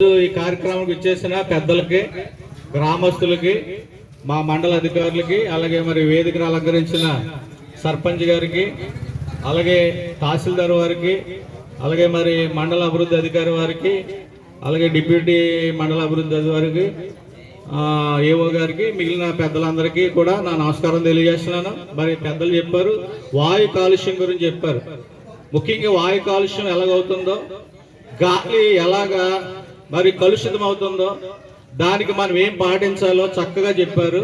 ఈ కార్యక్రమానికి ఇచ్చేసిన పెద్దలకి గ్రామస్తులకి మా మండల అధికారులకి అలాగే మరి వేదికను అలంకరించిన సర్పంచ్ గారికి అలాగే తహసీల్దార్ వారికి అలాగే మరి మండల అభివృద్ధి అధికారి వారికి అలాగే డిప్యూటీ మండల అభివృద్ధి అధికారికి ఏఓ గారికి మిగిలిన పెద్దలందరికీ కూడా నా నమస్కారం తెలియజేస్తున్నాను. మరి పెద్దలు చెప్పారు వాయు కాలుష్యం గురించి చెప్పారు. ముఖ్యంగా వాయు కాలుష్యం ఎలాగవుతుందో గాలి ఎలాగా మరి కలుషితం అవుతుందో? దానికి మనం ఏం పాటించాలో చక్కగా చెప్పారు.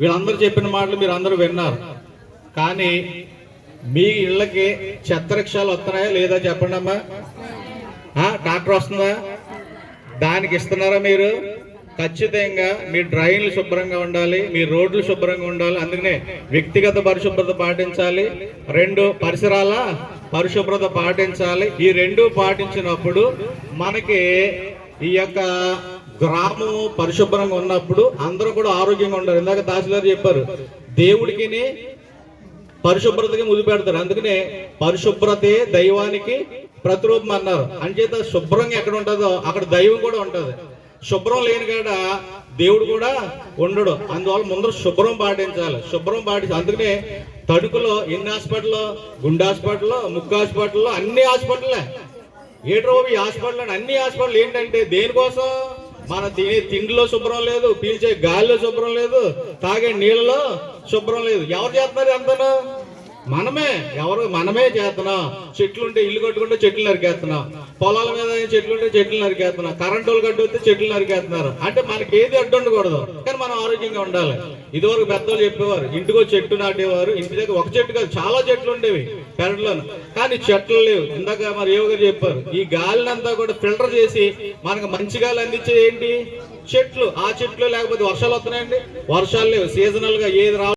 వీళ్ళందరూ చెప్పిన మాటలు మీరు అందరూ విన్నారు. కానీ మీ ఇళ్ళకి చెత్తరిక్షాలు వస్తున్నాయా లేదా చెప్పండి అమ్మా? ట్రాక్టర్ వస్తుందా? దానికి ఇస్తున్నారా మీరు? ఖచ్చితంగా మీ డ్రైన్లు శుభ్రంగా ఉండాలి మీ రోడ్లు శుభ్రంగా ఉండాలి అందుకనే వ్యక్తిగత పరిశుభ్రత పాటించాలి. రెండు పరిసరాల పరిశుభ్రత పాటించాలి. ఈ రెండు పాటించినప్పుడు మనకి ఈ యొక్క గ్రామం పరిశుభ్రంగా ఉన్నప్పుడు అందరూ కూడా ఆరోగ్యంగా ఉండరు ఇందాక తహసీల్దార్ చెప్పారు దేవుడికి పరిశుభ్రతకి ముద్దు పెడతారు. అందుకనే పరిశుభ్రతే దైవానికి ప్రతిరూపం అన్నారు. అంచేత శుభ్రంగా ఎక్కడ ఉంటుందో అక్కడ దైవం కూడా ఉంటుంది. శుభ్రం లేని కాడ దేవుడు కూడా ఉండడు. అందువల్ల ముందర శుభ్రం పాటించాలి. శుభ్రం పాటించాలి. అందుకనే తడుకులో ఎన్ని హాస్పిటల్లో గుండె హాస్పిటల్లో ముక్కు హాస్పిటల్లో అన్ని హాస్పిటల్లే ఏట్రోబి హాస్పిటల్ హాస్పిటల్ అన్ని హాస్పిటల్ ఏంటంటే దేనికోసం? మన తినే తిండిలో శుభ్రం లేదు పీల్చే గాలిలో శుభ్రం లేదు తాగే నీళ్ళలో శుభ్రం లేదు. ఎవరు చేస్తున్నారు అంతను? మనమే. ఎవరు? మనమే చేస్తున్నాం. చెట్లు ఉంటే ఇల్లు కట్టుకుంటే చెట్లు నరికేస్తున్నాం. పొలాల మీద చెట్లు ఉంటే చెట్లు నరికేస్తున్నారు. కరెంటు వాళ్ళు కట్టు వస్తే చెట్లు నరికేస్తున్నారు. అంటే మనకి ఏది అడ్డు ఉండకూడదు. కానీ మనం ఆరోగ్యంగా ఉండాలి. ఇదివరకు పెద్దలు చెప్పేవారు ఇంటికో చెట్టు నాటేవారు. ఇంటి దగ్గర ఒక చెట్టు కాదు చాలా చెట్లు ఉండేవి పెరట్లోను. కానీ చెట్లు లేవు. ఇందాక మరి ఏవో గారు చెప్పారు. ఈ గాలిని అంతా కూడా ఫిల్టర్ చేసి మనకు మంచి గాలి అందించేది ఏంటి? చెట్లు. ఆ చెట్లు లేకపోతే వర్షాలు వస్తున్నాయండి? వర్షాలు లేవు. సీజనల్గా ఏది రావు